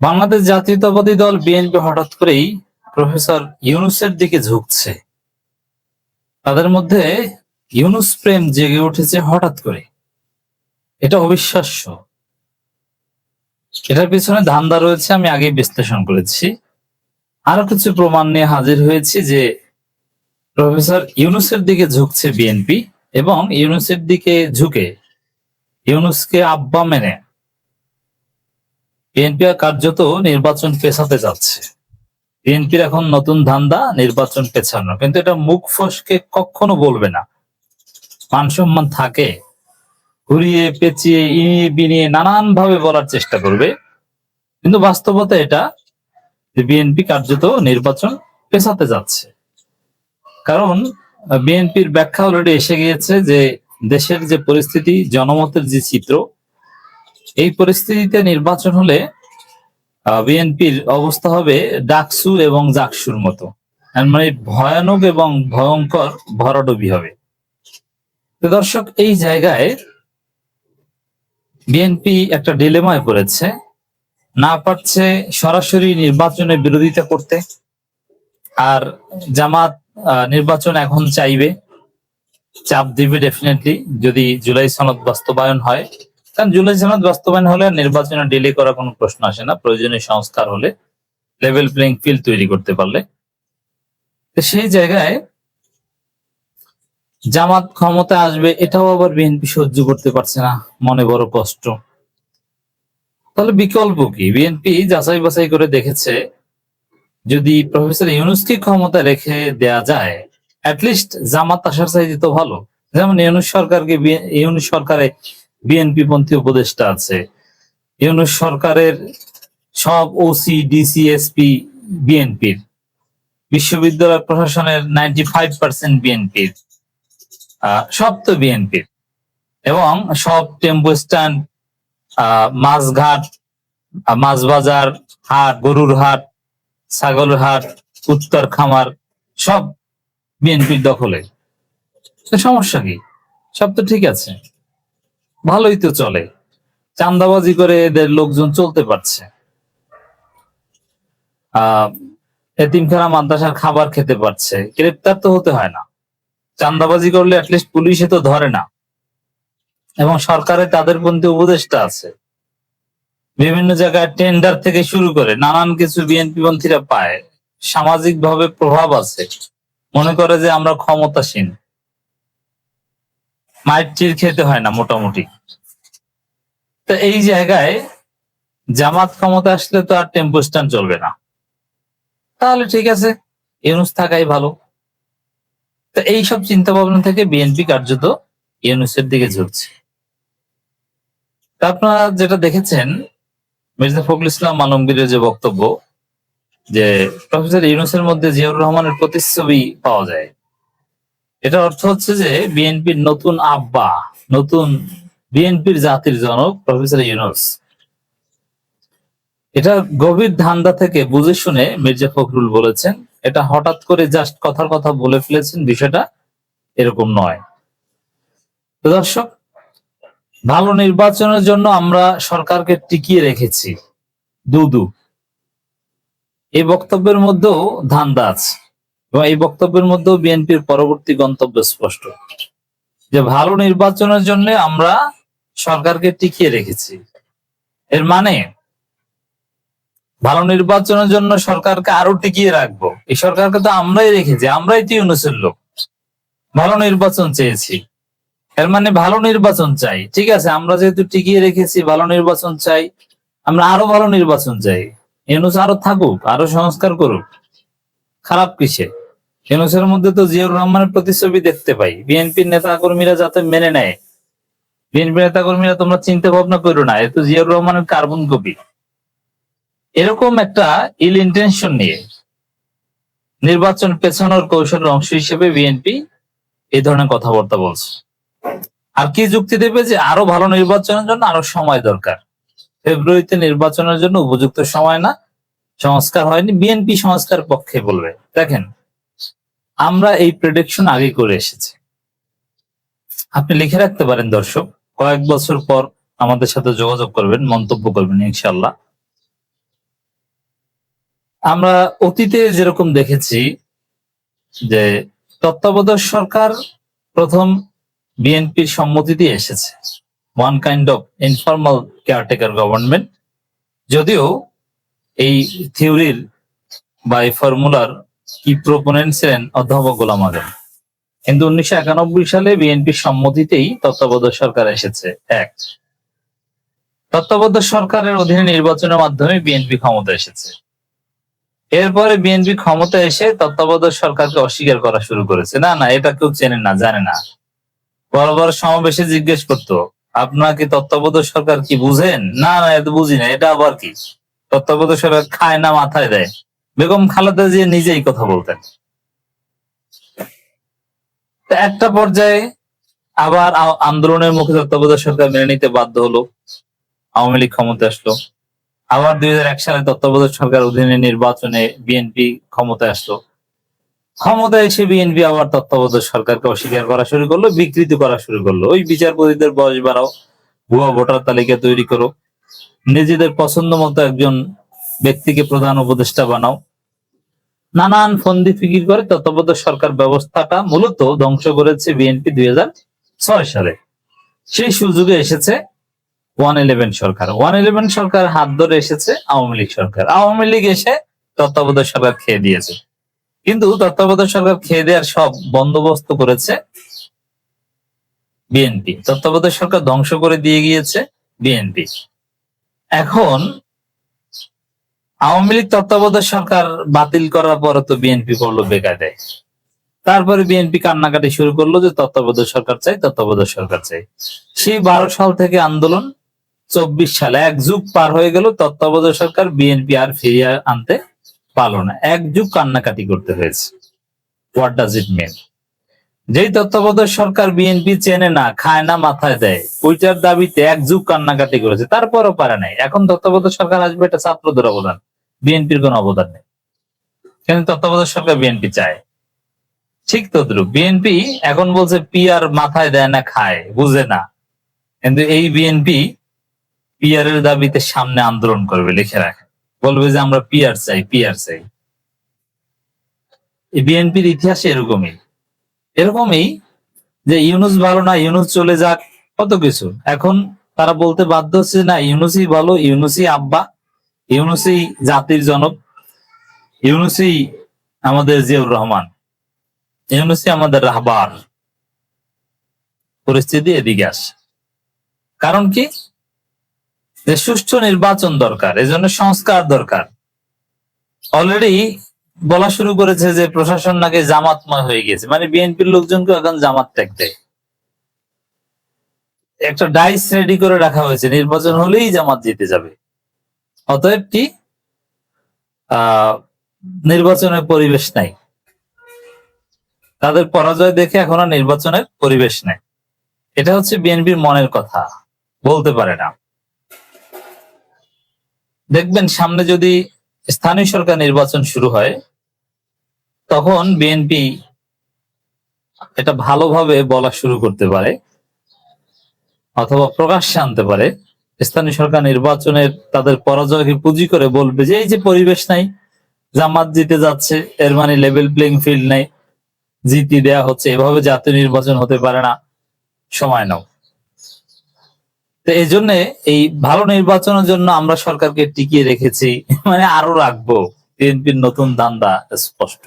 বাংলাদেশ জাতীয়তাবাদী দল বিএনপি হঠাৎ করেই প্রফেসর ইউনুসের দিকে ঝুঁকছে। তাদের মধ্যে ইউনুস প্রেম জেগে উঠেছে হঠাৎ করে। এটা অবিশ্বাস্য। এটার পিছনে ধান্দা রয়েছে, আমি আগেই বিশ্লেষণ করেছি। আরও কিছু প্রমাণ নিয়ে হাজির হয়েছি যে প্রফেসর ইউনুসের দিকে ঝুঁকছে বিএনপি এবং ইউনুসের দিকে ঝুঁকে ইউনুসকে আব্বা মেনে বিএনপি কার্যত নির্বাচন পেছাতে যাচ্ছে। বিএনপির এখন নতুন ধান্দা নির্বাচন পেছানো। কিন্তু এটা মুখ ফসকে কখনো বলবে না। মান সম্মান থাকে, ঘুরিয়ে পেঁচিয়ে ইনিয়ে বিনিয়ে নানান ভাবে বলার চেষ্টা করবে। কিন্তু বাস্তবতা এটা যে বিএনপি কার্যত নির্বাচন পেছাতে যাচ্ছে। কারণ বিএনপির ব্যাখ্যা অলরেডি এসে গিয়েছে যে দেশের যে পরিস্থিতি, জনমতের যে চিত্র এই পরিস্থিতিতে নির্বাচন হলে বিএনপির অবস্থা হবে ডাকসু এবং জাকসুর মতো। মানে ভয়ানক এবং ভয়ঙ্কর ভরাডুবি হবে। তো দর্শক, এই জায়গায় বিএনপি একটা ডিলেমায় পড়েছে। না পারছে সরাসরি নির্বাচনে বিরোধিতা করতে, আর জামাত নির্বাচন এখন চাইবে। চাপ দিবে ডেফিনেটলি যদি জুলাই সনদ বাস্তবায়ন হয়। কারণ জুলাই সনদ বাস্তবায়ন হলে নির্বাচনে ডিলে করা কোনো প্রশ্ন আসে না। প্রয়োজনীয় সংস্কার হলে লেভেল প্লেইং ফিল্ড তৈরি করতে পারলে। সেই জায়গায় জামাত ক্ষমতা আসবে, এটাও আবার বিএনপি সহ্য করতে পারছে না। মনে বড় কষ্ট। তাহলে বিকল্প কি? বিএনপি যাচাই বাছাই করে দেখেছে, যদি প্রফেসর ইউনুসকে ক্ষমতা রেখে দেয়া যায় অ্যাটলিস্ট জামাত আসার চাইতে তো ভালো। যেমন ইউনুস সরকারকে, ইউনুস সরকারে বিএনপি পন্থী উপদেষ্টা আছে। ইউনুস সরকারের সব ওসি ডিসি এসপি বিএনপির বিশ্ববিদ্যালয় প্রশাসনের নাইনটি ফাইভ পার্সেন্ট বিএনপির সব তো বিএনপির এবং সব টেম্পো স্ট্যান্ড মাছঘাট আহ, মাছ বাজার হাট গরুর হাট ছাগলের হাট উত্তর খামার সব বিএনপির দখলে। সমস্যা কি? সব তো ঠিক আছে। ভালোই তো চলে। চান্দাবাজি করে এদের লোকজন চলতে পারছে। আহ, এতিমখানা মাদ্রাসার খাবার খেতে পারছে। গ্রেপ্তার তো হতে হয় না। চান্দাবাজি করলে অ্যাটলিস্ট পুলিশে তো ধরে না। এবং সরকারে তাদের পন্থী উপদেষ্টা আছে। বিভিন্ন জায়গায় টেন্ডার থেকে শুরু করে নানান কিছু বিএনপি পন্থীরা পায়। সামাজিক ভাবে প্রভাব আছে। মনে করে যে আমরা ক্ষমতাসীন। মাইট খেতে হয় না মোটামুটি। তো এই জায়গায় জামাত ক্ষমতা আসলে তো আর টেম্পো স্ট্যান্ড চলবে না। তাহলে ঠিক আছে, ইউনুস থাকাই ভালো। তো এইসব চিন্তা ভাবনা থেকে বিএনপি কার্যত ইউনুসের দিকে ঝুঁকছে। আপনারা যেটা দেখেছেন, মির্জা ফখরুল ইসলাম আলমগীরের যে বক্তব্য, যে প্রফেসর ইউনুসের মধ্যে জিয়াউর রহমানের প্রতিচ্ছবি পাওয়া যায়। এটা অর্থ হচ্ছে যে বিএনপির নতুন আব্বা, নতুন বিএনপির জাতির জনক, প্রফেসর ইউনুস। এটা গভীর ধান্দা থেকে বুঝে শুনে মির্জা ফখরুল বলেছেন, এটা হঠাৎ করে জাস্ট কথার কথা বলে ফেলেছেন, বিষয়টা এরকম নয়। তো দর্শক, ভালো নির্বাচনের জন্য আমরা সরকারকে টিকিয়ে রেখেছি। দুদু। এই বক্তব্যের মধ্যেও ধান্দা আছে। এবং এই বক্তব্যের মধ্যেও বিএনপির পরবর্তী গন্তব্য স্পষ্ট। যে ভালো নির্বাচনের জন্য আমরা সরকারকে টিকিয়ে রেখেছি। এর মানে ভালো নির্বাচনের জন্য সরকারকে আরও টিকিয়ে রাখব। এই সরকারকে তো আমরাই রেখেছি, আমরাই তো লোক। ভালো নির্বাচন চেয়েছি। এর মানে ভালো নির্বাচন চাই, ঠিক আছে? আমরা যেহেতু টিকিয়ে রেখেছি, ভালো নির্বাচন চাই, আমরা আরও ভালো নির্বাচন চাই। ইউনুস আরও থাকুক, আরও সংস্কার করুক। খারাপ কিসে? ইউনুসের মধ্যে তো জিয়াউর রহমানের প্রতিচ্ছবি দেখতে পাই। বিএনপির নেতা কর্মীরা যাতে মেনে নেয়। বিএনপি নেতা কর্মীরা তোমরা চিন্তা ভাবনা করো না, এ তো জিয়াউর রহমানের কার্বন কপি। এরকম একটা ইল ইন্টেনশন নিয়ে নির্বাচন পেছানোর কৌশলের অংশ হিসেবে বিএনপি এই ধরনের কথাবার্তা বলছে। আর কি যুক্তি দেবে যে আরও ভালো নির্বাচনের জন্য আরও সময় দরকার? ফেব্রুয়ারিতে নির্বাচনের জন্য উপযুক্ত সময় না, সংস্কার হয়নি, বিএনপি সংস্কার পক্ষে বলবে। দেখেন আমরা এই প্রেডিকশন আগে করে এসেছি। আপনি লিখে রাখতে পারেন, দর্শক। কয়েক বছর পর আমাদের সাথে যোগাযোগ করবেন, মন্তব্য করবেন ইনশাল্লাহ আমরা অতীতে যেরকম দেখেছি যে তত্ত্বাবধায়ক সরকার প্রথম বিএনপির সম্মতি দিয়ে এসেছে। One kind of informal caretaker government যদিও এই থিওরির বা এই ফর্মুলার কি প্রোপোনেন্ট ছিলেন অধ্যাপক গোলাম আজম কিন্তু উনিশশো একানব্বই সালে বিএনপির সম্মতিতেই তত্ত্বাবধায়ক সরকার এসেছে, এক। তত্ত্বাবধায়ক সরকারের অধীনে নির্বাচনের মাধ্যমে বিএনপি ক্ষমতা এসেছে। এরপরে বিএনপি ক্ষমতা এসে তত্ত্বাবধায়ক সরকারকে অস্বীকার করা শুরু করেছে। না না, এটা কেউ চেনে না, জানে না। বড় বড় সমাবেশে জিজ্ঞেস করতো, আপনার কি তত্ত্বাবধায়ক সরকার কি বুঝেন? না না, এটা বুঝি না, এটা আবার কি? তত্ত্বাবধায়ক সরকার খায় না, মাথায় দেয়। বেগম খালেদা জিয়া নিজেই কথা বলতেন। একটা পর্যায়ে আবার আন্দোলনের মুখে তত্ত্বাবধায়ক সরকার মেনে নিতে বাধ্য হলো। আওয়ামী লীগ ক্ষমতা আসলো। আবার দুই হাজার এক সালে তত্ত্বাবধায়ক সরকার অধীনে নির্বাচনে বিএনপি ক্ষমতায় আসলো। ক্ষমতায় এসে বিএনপি আবার তত্ত্বাবধায়ক সরকারকে অস্বীকার করা শুরু করল, বিকৃতি করা শুরু করল। ওই বিচারপতিদের বয়স বাড়াও, ভুয়া ভোটার তালিকা তৈরি করো। নিজেদের পছন্দ মতো একজন ব্যক্তিকে প্রধান উপদেষ্টা বানাও। নানান ফন্দি ফিকির করে তত্ত্বাবধায়ক সরকার ব্যবস্থাটা মূলত ধ্বংস করেছে বিএনপি দুই সালে। সেই সুযোগে এসেছে ওয়ান ইলেভেন সরকার। ওয়ান ইলেভেন সরকার হাত ধরে এসেছে আওয়ামী লীগ সরকার। আওয়ামী লীগ এসে তত্ত্বাবধায়ক সরকার খেয়ে দিয়েছে। কিন্তু তত্ত্বাবধায়ক সরকার খেয়ে দেওয়ার সব বন্দোবস্ত করেছে বিএনপি তত্ত্বাবধায়ক সরকার ধ্বংস করে দিয়ে গিয়েছে বিএনপি এখন আওয়ামী লীগ তত্ত্বাবধায়ক সরকার বাতিল করার পরে তো বিএনপি করল বেকায়দায় তারপরে বিএনপি কান্নাকাটি শুরু করল যে তত্ত্বাবধায়ক সরকার চাই, তত্ত্বাবধায়ক সরকার চাই। সেই বারো সাল থেকে আন্দোলন চব্বিশ সালে এক যুগ পার হয়ে গেল, তত্ত্বাবধায়ক সরকার বিএনপি আর ফিরিয়ে আনতে পারল না। এক যুগ কান্নাকাটি করতে হয়েছে। হোয়াট ডাজ ইট মিন যেই তত্ত্বাবধায়ক সরকার বিএনপি চেনে না, খায় না, মাথায় দেয়, ওইটার দাবিতে এক যুগ কান্নাকাটি করেছে, তারপরও পারে নাই। এখন তত্ত্বাবধায়ক সরকার আসবে, এটা ছাত্রদের অবদান। বিএনপির কোনো অবদান নেই। কিন্তু তত্ত্বাবধায়ক সরকার বিএনপি চায়? ঠিক তদ্রুপ বিএনপি এখন বলছে পিয়ার মাথায় দেয় না, খায়, বুঝে না। কিন্তু এই বিএনপি পিয়ার এর দাবিতে সামনে আন্দোলন করবে, লিখে রাখে। বলবে যে আমরা পিয়ার চাই পিয়ার চাই। বিএনপির ইতিহাস এরকমই। এরকমই যে ইউনুস ভালো না, ইউনুস চলে যাক, কত কিছু। এখন তারা বলতে বাধ্য হচ্ছে, না, ইউনুসই ভালো, ইউনুসই আব্বা। ইউনুসই জাতির জনক, ইউনুসি আমাদের জিয়াউর রহমান, ইউনুসি আমাদের রাহবার। পরিস্থিতি এদিকে আসে। কারণ কি? যে সুষ্ঠু নির্বাচন দরকার এজন্য সংস্কার দরকার। অলরেডি বলা শুরু করেছে যে প্রশাসন নাকি জামাতময় হয়ে গেছে। মানে বিএনপির লোকজনকে এখন জামাত ট্যাগ দেয়। একটা ডাইস রেডি করে রাখা হয়েছে, নির্বাচন হলেই জামাত জিতে যাবে। অতএব কি? নির্বাচনের পরিবেশ নাই। তাদের পরাজয় দেখে এখন আর নির্বাচনের পরিবেশ নেই। এটা হচ্ছে বিএনপির মনের কথা। বলতে পারে না। দেখবেন সামনে যদি স্থানীয় সরকার নির্বাচন শুরু হয়, তখন বিএনপি এটা ভালোভাবে বলা শুরু করতে পারে, অথবা প্রকাশ্যে আনতে পারে। স্থানীয় সরকার নির্বাচনের তাদের পরাজয়কে পুঁজি করে বলবে যে, এই যে পরিবেশ নাই, জামাত জিতে যাচ্ছে, এর মানে লেভেল প্লেইং ফিল্ড নাই, জিতি দেয়া হচ্ছে, এভাবে জাতীয় নির্বাচন হতে পারে না, সময় নাও। তো এই জন্য এই ভালো নির্বাচনের জন্য আমরা সরকারকে টিকিয়ে রেখেছি মানে আরও রাখব। বিএনপির নতুন দান্দা স্পষ্ট।